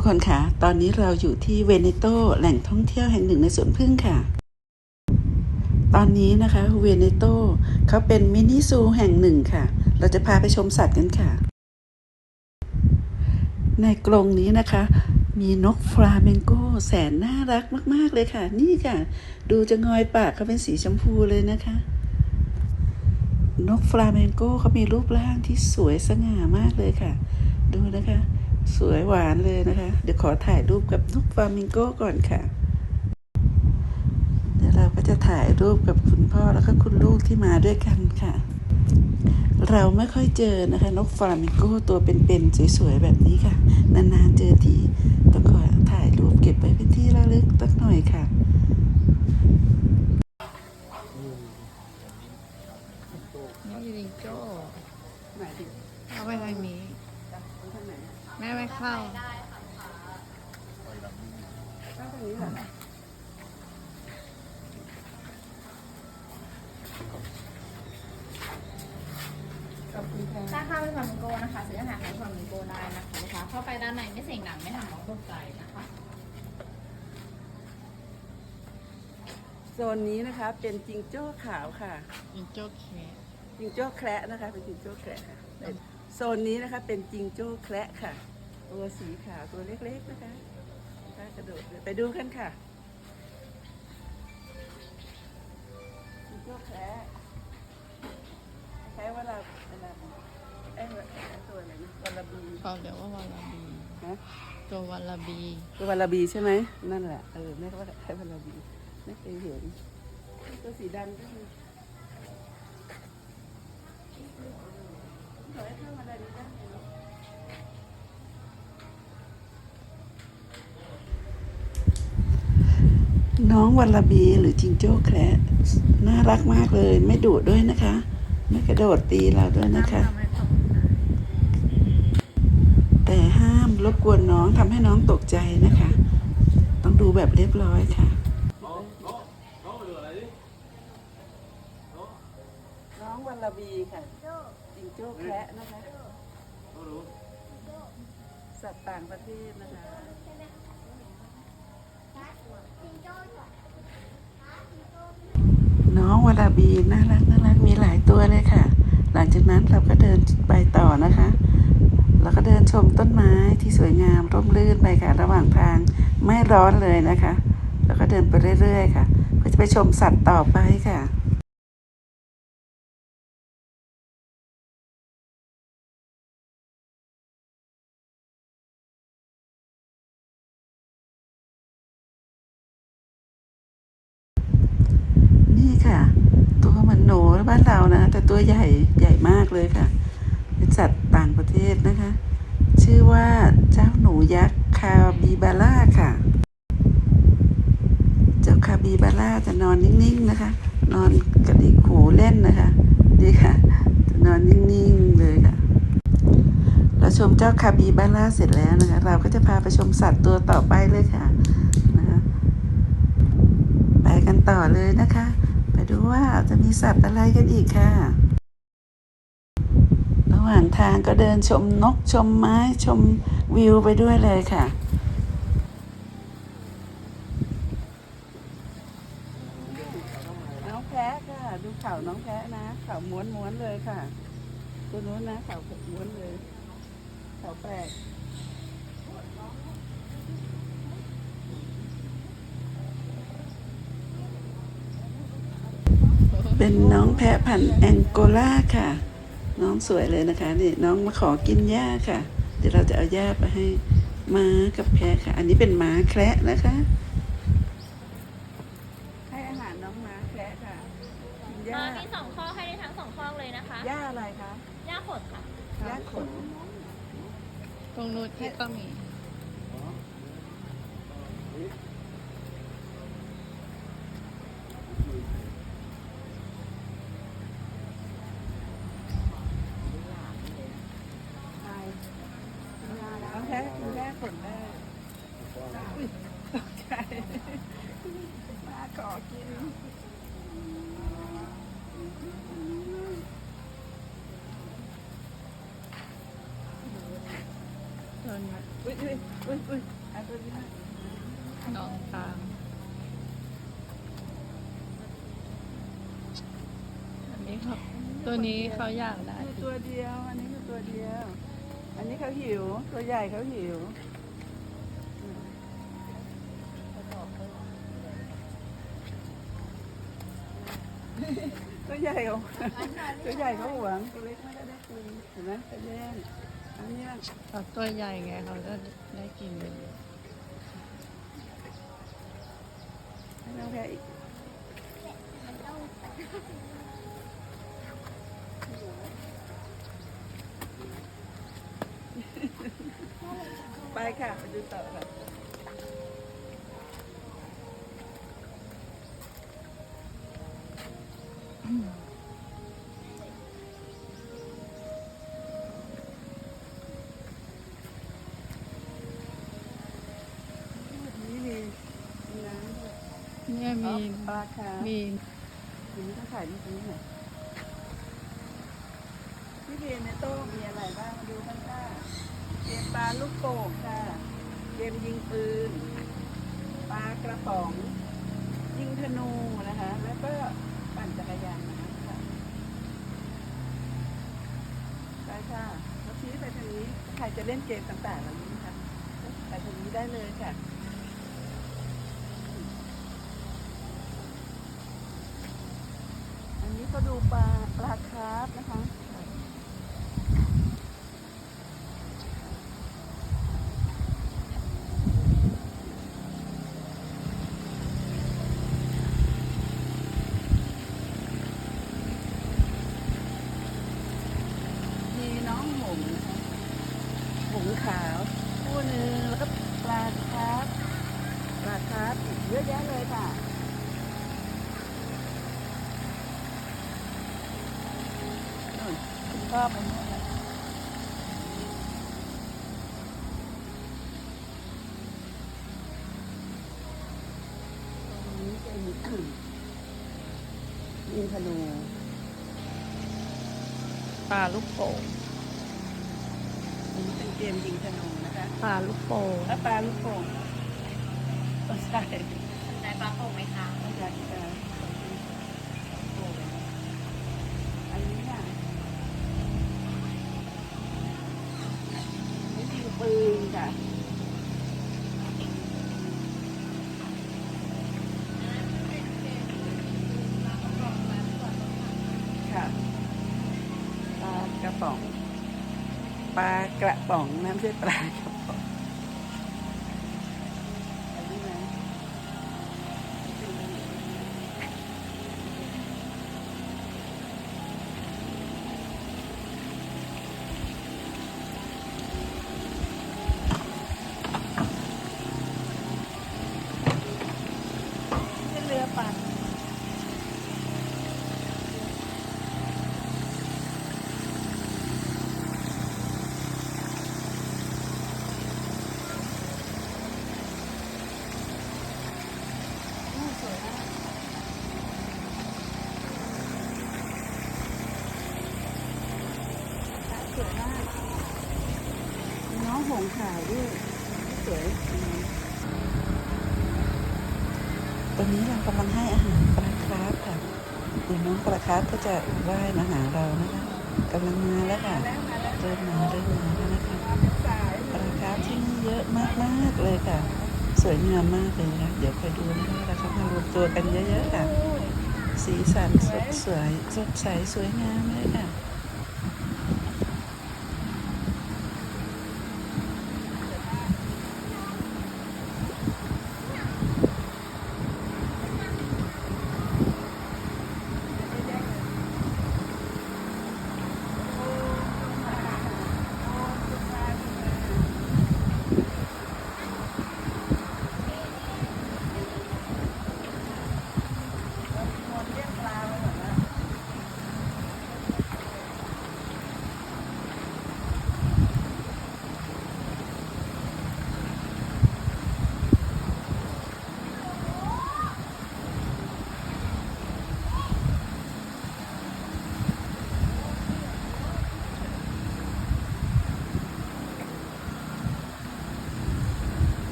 ทุกคนคะตอนนี้เราอยู่ที่เวเนโตแหล่งท่องเที่ยวแห่งหนึ่งในสวนพึ่งค่ะ ตอนนี้นะคะเวเนโตเขาเป็นมินิซูแห่งหนึ่งค่ะ เราจะพาไปชมสัตว์กันค่ะ ในกรงนี้นะคะ มีนกฟลาเมงโกแสนน่ารักมาก ๆ เลยค่ะ นี่ค่ะ ดูจะงอยปากเขาเป็นสีชมพูเลยนะคะ นกฟลาเมงโกเขามีรูปร่างที่สวยสง่ามากเลยค่ะ ดูนะคะ สวยหวานเลยนะคะ เดี๋ยวขอถ่ายรูปกับนกฟามิงโกก่อนค่ะ เดี๋ยวเราก็จะถ่ายรูปกับคุณพ่อแล้วก็คุณลูกที่มาด้วยกันค่ะ เราไม่ค่อยเจอนะคะ นกฟามิงโกตัวเป็นๆสวยๆแบบนี้ค่ะ นานๆเจอทีต้องขอถ่ายรูปเก็บไว้เป็นที่ระลึกสักหน่อยค่ะ นี่ลิงโจ้ ไหนดิ เอาไปทางนี้ ทางไหน แม่ไม่เข้า ทางนี้เหรอ ขอบคุณค่ะ ถ้าเข้าไปฟลามิงโกนะคะซื้ออาหารของฟลามิงโกได้นะคะลูกค้า เข้าไปด้านในไม่เสียงดังไม่ทำน้องตกใจนะคะโซนนี้นะคะเป็นจิงโจ้ขาวค่ะลิงโจ้แคะจิงโจ้แคระนะคะ เป็นจิงโจ้แคระค่ะแต่โซนนี้นะคะเป็นจิงโจ้แคระค่ะ ตัวสีขาวตัวเล็กๆนะคะถ้ากระโดดเลยไปดูกันค่ะจิงโจ้แคระแคระว่าเราเวลา เอ้ยตัวอะไรนะวาลาบีเขาเรียกว่าวาลาบีนะตัววาลาบีตัววาลาบีใช่ไหมนั่นแหละเออแม่ก็ว่าแค่วาลาบีไม่เคยเห็นตัวสีดำก็มีขอให้เข้ามาได้ดีจ้ะน้องวาลาบีหรือจิงโจ้แคระน่ารักมากเลย ไม่ดุด้วยนะคะ ไม่กระโดดตีเราด้วยนะคะ แต่ห้ามรบ กวนน้องทำให้น้องตกใจนะคะ ต้องดูแบบเรียบร้อยค่ะน้องวัลลบีค่ะจิงโจ้แคระนะคะสัตว์ต่างประเทศนะคะน้องวลาบีน่ารักน่ารักมีหลายตัวเลยค่ะ หลังจากนั้นเราก็เดินไปต่อนะคะ แล้วก็เดินชมต้นไม้ที่สวยงามร่มรื่นไปค่ะระหว่างทางไม่ร้อนเลยนะคะ แล้วก็เดินไปเรื่อยๆค่ะ เพื่อจะไปชมสัตว์ต่อไปค่ะนี่ค่ะ ตัวเหมือนหนูบ้านเรานะ แต่ตัวใหญ่ใหญ่มากเลยค่ะ เป็นสัตว์ต่างประเทศนะคะ ชื่อว่าเจ้าหนูยักษ์คาบิบาร่าค่ะ เจ้าคาบิบาร่าจะนอนนิ่งๆนะคะ นอนกระดิกหูเล่นนะคะดีค่ะจะนอนนิ่งๆเลยค่ะ เราชมเจ้าคาบิบาร่าเสร็จแล้วนะคะ เราก็จะพาไปชมสัตว์ตัวต่อไปเลยค่ะนะคะไปกันต่อเลยนะคะ ไปดูว่าจะมีสัตว์อะไรกันอีกค่ะ หว่างทางก็เดินชมนกชมไม้ชมวิวไปด้วยเลยค่ะ น้องแพะค่ะ ดูเข่าน้องแพะนะเข่าม้วนม้วนๆเลยค่ะตัวนู้นนะเข่าม้วนเลยเข่าแปลกเป็นน้องแพะพันธุ์แองโกลาค่ะ น้องสวยเลยนะคะนี่น้องมาขอกินหญ้าค่ะ เดี๋ยวเราจะเอาหญ้าไปให้ม้ากับแพะค่ะ อันนี้เป็นม้าแคระนะคะ ให้อาหารน้องม้าแคระค่ะกินหญ้ามีสองข้อให้ได้ทั้งสองข้อเลยนะคะหญ้าอะไรคะย่าขดค่ะหญ้าขนตรงนู้นที่ก็มี น้องแพะกินหญ้าขนได้อุ๊ยตกใจม้าขอกิน ตัวนอุ้ยอุ้ยอุ้ยอุ้ยเอาตัวนี้มาน้องตามอันนี้เขาตัวนี้เขาอยากได้คือตัวเดียว อันนี้คือตัวเดียว อันนี้เขาหิว ตัวใหญ่เขาหิวตัวใหญ่เขาตัวใหญ่เขาหวงตัวเล็กไม่ได้คุยเห็นไหมไปแย่ง อันนี้มันเขาตัวใหญ่ไงเขาก็ได้กินเลยให้น้องแพ้อีกไปค่ะไปดูต่อค่ะนี่ ปลาคาร์ฟมีทีนี้ต้องถ่ายรูปตรงนี้หน่อยพี่เรียนในโต๊ะมีอะไรบ้างมาดูกันค่ะเกมปลาลูกโป่งค่ะเกมยิงปืน ปลากระป๋อง ยิงธนูนะคะ แล้วก็ปั่นจักรยานน้ำค่ะไปค่ะแล้วชี้ไปทางนี้ใครจะเล่นเกมต่างๆเหล่านี้ค่ะไปทางนี้ได้เลยค่ะ อันนี้ ก็ดูปลาปลาคาร์ฟนะคะ มีน้องหงส์นะคะหงส์ขาวคู่หนึ่งแล้วก็ปลาคาร์ฟปลาคาร์ฟอีกเยอะแยะเลยค่ะ นู่นคุณพ่อไปนู่นแล้วตรงนี้เป็น ยิง ธนู ปลาลูกโป่งอันนี้เป็นเกมยิงธนูนะคะปลาลูกโป่งแล้วปลาลูกโป่งก็ใช่สนใจปลาโป่งไหมคะก็อยากจะโป่งอันนี้ค่ะนี่ยิงปืนค่ะ ค่ะปลากระป๋อง ปลากระ ป๋องนะไม่ใช่ปลาครับป๋องอันนี้นะเป็นเรือปั่น สวยมาก มีน้องหงขาวด้วยสวยตอนนี้เรากำลังให้อาหารปลาคราฟค่ะเดี๋ยวน้องปลาคราฟก็จะว่ายมาหาเรานะคะกำลังมาแล้วค่ะเริ่มมาเริ่มมาแล้วนะคะปลาคราฟที่นี่เยอะมากๆเลยค่ะ สวยงามมากเลยนะเดี๋ยวคอยดูนะคะเราเขามารวมตัวกันเยอะๆค่ะ สีสันสดสวยสดใสสวยงามเลยค่ะ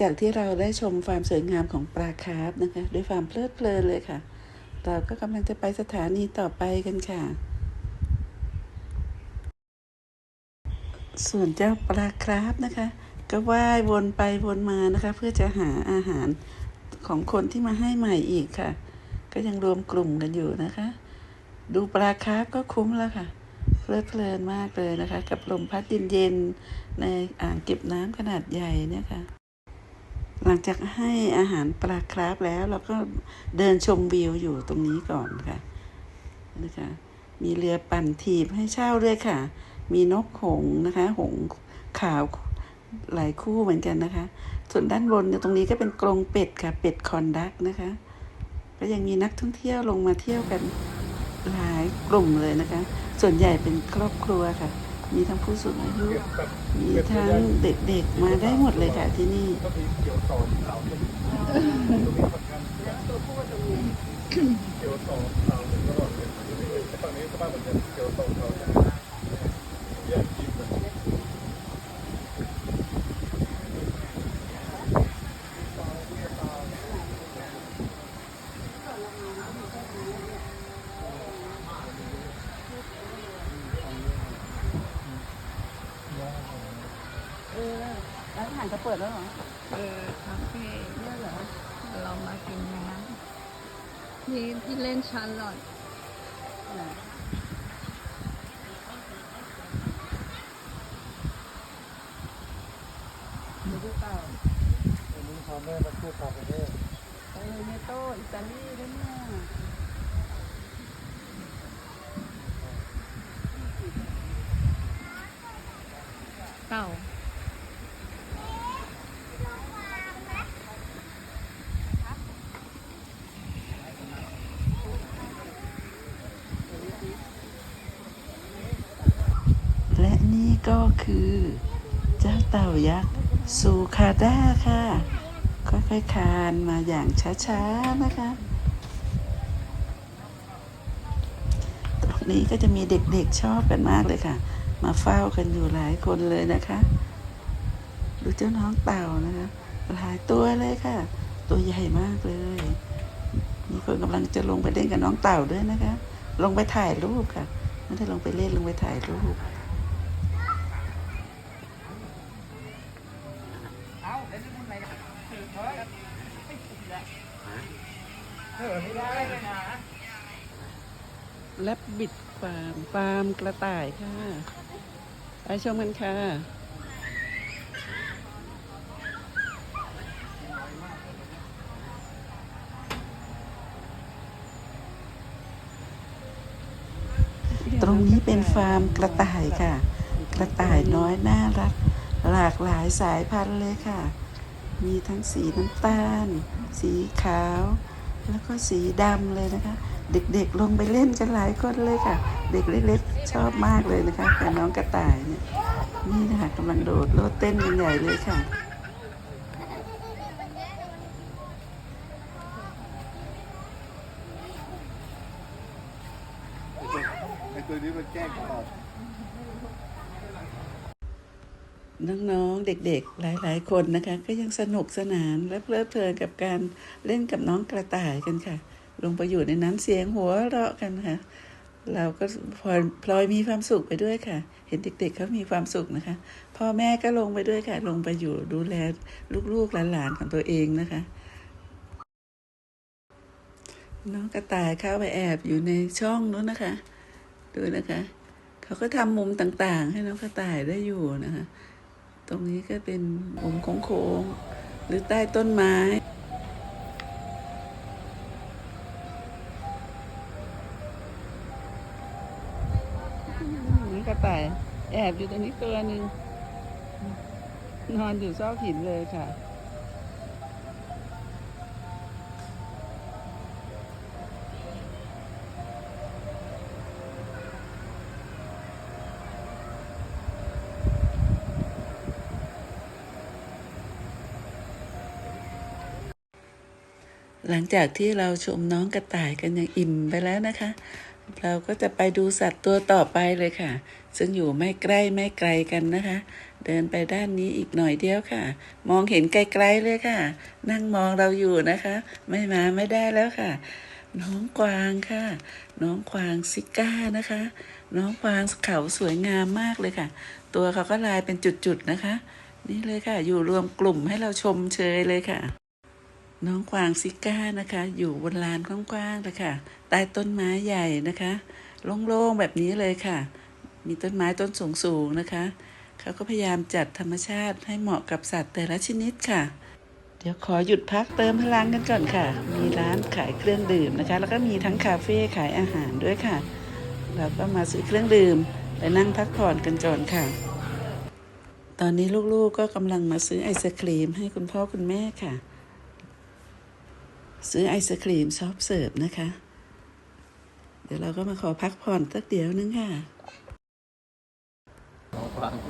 จากที่เราได้ชมความสวยงามของปลาคาร์ฟนะคะ ด้วยความเพลิดเพลินเลยค่ะ เราก็กำลังจะไปสถานีต่อไปกันค่ะ ส่วนเจ้าปลาคราฟนะคะ ก็ว่ายวนไปวนมานะคะ เพื่อจะหาอาหารของคนที่มาให้ใหม่อีกค่ะ ก็ยังรวมกลุ่มกันอยู่นะคะ ดูปลาคราฟก็คุ้มแล้วค่ะเพลิดเพลินมากเลยนะคะ กับลมพัดเย็นๆในอ่างเก็บน้ำขนาดใหญ่เนี่ยค่ะ หลังจากให้อาหารปลาคราฟแล้วเราก็เดินชมวิวอยู่ตรงนี้ก่อนค่ะนะคะมีเรือปั่นถีบให้เช่าด้วยค่ะ มีนกหงส์นะคะ หงส์ขาวหลายคู่เหมือนกันนะคะ ส่วนด้านบนเนี่ยตรงนี้ก็เป็นกรงเป็ดค่ะ เป็ดคอนดักนะคะ ก็ยังมีนักท่องเที่ยวลงมาเที่ยวกันหลายกลุ่มเลยนะคะ ส่วนใหญ่เป็นครอบครัวค่ะ มีทั้งผู้สูงอายุ มีทั้งเด็กๆ มาได้หมดเลยค่ะที่นี่ก็มีเกี่ยวต่อเสาตรงนี้ตรงนี้เหมือนกันเกี่ยวต่อเสาตลอดเลยฝั่งนี้ก็มาเหมือนกันเกี่ยวต่อเสาแยกทีมกัน เออร้านอาหาร จะเปิดแล้วเหรอเออคาเฟ่เนี่ยเหรอ เรามากินน้ำนี่ที่เล่นชาร์ลอตดูดูเปล่าวันนี้พาแม่มาเที่ยวต่างประเทศเออเนโตอิตาลีด้วยเนี่ย เต่า และนี่ ก็คือ เจ้าเต่ายักษ์ซูคาด้าค่ะ ค่อยๆคานมาอย่างช้าๆนะคะ ตรงนี้ก็จะมีเด็กๆชอบกันมากเลยค่ะ มาเฝ้ากันอยู่หลายคนเลยนะคะ ดูเจ้าน้องเต่านะคะหลายตัวเลยค่ะ ตัวใหญ่มากเลย มีคนกำลังจะลงไปเล่นกับน้องเต่าด้วยนะคะ ลงไปถ่ายรูปค่ะไม่ได้ลงไปเล่นลงไปถ่ายรูป แลบบิดฟาร์มฟาร์มกระต่ายค่ะ ไปชมกันค่ะ ตรงนี้เป็นฟาร์มกระต่ายค่ะ กระต่ายน้อยน่ารัก หลากหลายสายพันธุ์เลยค่ะ มีทั้งสีน้ำตาล สีขาว แล้วก็สีดำเลยนะคะ เด็กๆลงไปเล่นกันหลายคนเลยค่ะ เด็กเล็กๆชอบมากเลยนะคะกับน้องกระต่ายเนี่ยนี่นะคะกำลังโดดโลดเต้นกันใหญ่เลยค่ะ ไอตัวนี้มันแกล้งตลอด น้องๆเด็กๆ หลายๆ คนนะคะ ก็ยังสนุกสนานและเพลิดเพลินกับการเล่นกับน้องกระต่ายกันค่ะ ลงไปอยู่ในนั้นเสียงหัวเราะกันค่ะ เราก็พลอยพลอยมีความสุขไปด้วยค่ะ เห็นเด็กๆเขามีความสุขนะคะ พ่อแม่ก็ลงไปด้วยค่ะ ลงไปอยู่ดูแลลูกๆหลานๆของตัวเองนะคะน้องกระต่ายเข้าไปแอบอยู่ในช่องนู้นนะคะ ดูนะคะ เขาก็ทำมุมต่างๆ ให้น้องกระต่ายได้อยู่นะคะ ตรงนี้ก็เป็นมุมโค้งๆหรือใต้ต้นไม้นี่กระต่ายแอบอยู่ตรงนี้ตัวหนึ่งนอนอยู่ซอกหินเลยค่ะ หลังจากที่เราชมน้องกระต่ายกันอย่างอิ่มไปแล้วนะคะ เราก็จะไปดูสัตว์ตัวต่อไปเลยค่ะ ซึ่งอยู่ไม่ใกล้ไม่ไกลกันนะคะ เดินไปด้านนี้อีกหน่อยเดียวค่ะ มองเห็นไกลๆเลยค่ะ นั่งมองเราอยู่นะคะ ไม่มาไม่ได้แล้วค่ะ น้องกวางค่ะ น้องกวางซิก้านะคะ น้องกวางเขาสวยงามมากเลยค่ะ ตัวเขาก็ลายเป็นจุดๆนะคะ นี่เลยค่ะ อยู่รวมกลุ่มให้เราชมเชยเลยค่ะ น้องกวางซิก้านะคะ อยู่บนลานกว้างๆเลยค่ะใต้ต้นไม้ใหญ่นะคะโล่งๆแบบนี้เลยค่ะ มีต้นไม้ต้นสูงๆนะคะเขาก็พยายามจัดธรรมชาติให้เหมาะกับสัตว์แต่ละชนิดค่ะ เดี๋ยวขอหยุดพักเติมพลังกันก่อนค่ะ มีร้านขายเครื่องดื่มนะคะ แล้วก็มีทั้งคาเฟ่ขายอาหารด้วยค่ะ เราก็มาซื้อเครื่องดื่มไปนั่งพักผ่อนกันก่อนค่ะ ตอนนี้ลูกๆก็กำลังมาซื้อไอศครีมให้คุณพ่อคุณแม่ค่ะ ซื้อไอศครีมซอฟต์เสิร์ฟนะคะ เดี๋ยวเราก็มาขอพักผ่อนสักเดี๋ยวนึงค่ะ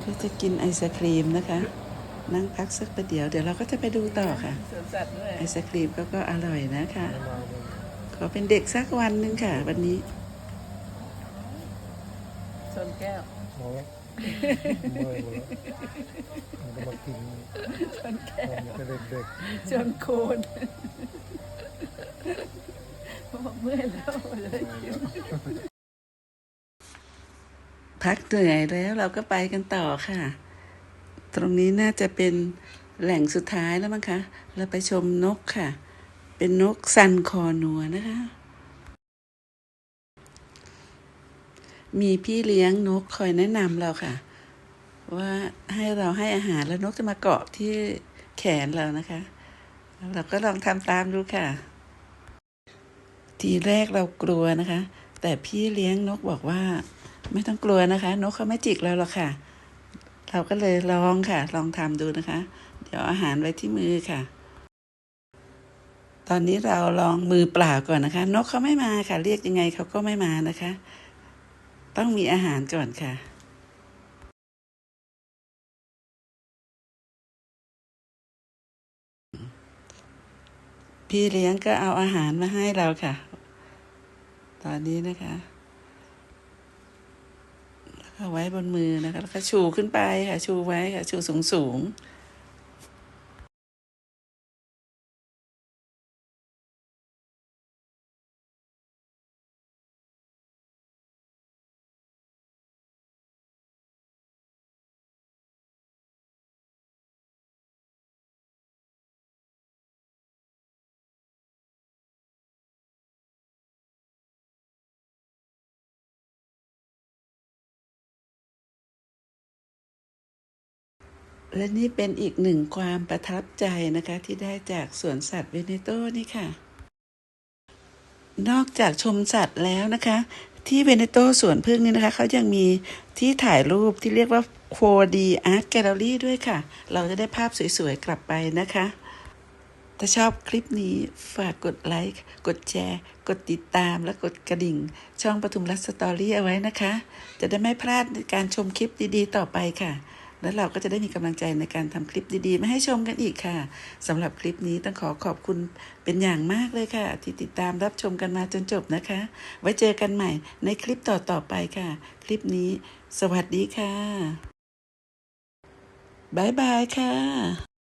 เพื่อจะกินไอศครีมนะคะ นั่งพักสักประเดี๋ยว เดี๋ยวเราก็จะไปดูต่อค่ะ ไอศครีมก็ก็อร่อยนะคะ ขอเป็นเด็กสักวันหนึ่งค่ะ วันนี้ชนแก้วมองแล้วเมื่อยหมดแล้วมันก็มากินตอนเป็นเด็กชนโคนบอก เมื่อยแล้วเลยพักเหนื่อยแล้วเราก็ไปกันต่อค่ะ ตรงนี้น่าจะเป็นแหล่งสุดท้ายแล้วมั้งคะ เราไปชมนกค่ะ เป็นนกซันคอนัวนะคะ มีพี่เลี้ยงนกคอยแนะนำเราค่ะ ว่าให้เราให้อาหารแล้วนกจะมาเกาะที่แขนเรานะคะ เราก็ลองทำตามดูค่ะ ทีแรกเรากลัวนะคะ แต่พี่เลี้ยงนกบอกว่า ไม่ต้องกลัวนะคะ นกเขาไม่จิกเราหรอกค่ะ เราก็เลยลองค่ะ ลองทำดูนะคะ เดี๋ยวอาหารไว้ที่มือค่ะ ตอนนี้เราลองมือเปล่าก่อนนะคะ นกเขาไม่มาค่ะ เรียกยังไงเขาก็ไม่มานะคะ ต้องมีอาหารก่อนค่ะพี่เลี้ยงก็เอาอาหารมาให้เราค่ะ ตอนนี้นะคะแล้วก็ไว้บนมือนะคะแล้วก็ชูขึ้นไปค่ะ ชูไว้ค่ะ ชูสูงสูง และนี่เป็นอีกหนึ่งความประทับใจนะคะที่ได้จากสวนสัตว์เวเนโตนี่ค่ะ นอกจากชมสัตว์แล้วนะคะ ที่เวเนโตสวนพึ่งนี่นะคะเขายังมีที่ถ่ายรูปที่เรียกว่า 4D Art Gallery ด้วยค่ะ เราจะได้ภาพสวยๆ กลับไปนะคะ ถ้าชอบคลิปนี้ฝากกดไลค์ กดแชร์ กดติดตามและกดกระดิ่ง ช่องปทุมรัฐสตอรี่เอาไว้นะคะ จะได้ไม่พลาดการชมคลิปดีๆ ต่อไปค่ะ แล้วเราก็จะได้มีกำลังใจในการทำคลิปดีๆ มาให้ชมกันอีกค่ะสำหรับคลิปนี้ต้องขอขอบคุณเป็นอย่างมากเลยค่ะ ที่ติดตามรับชมกันมาจนจบนะคะ ไว้เจอกันใหม่ในคลิปต่อๆไปค่ะ คลิปนี้ สวัสดีค่ะบายบายค่ะ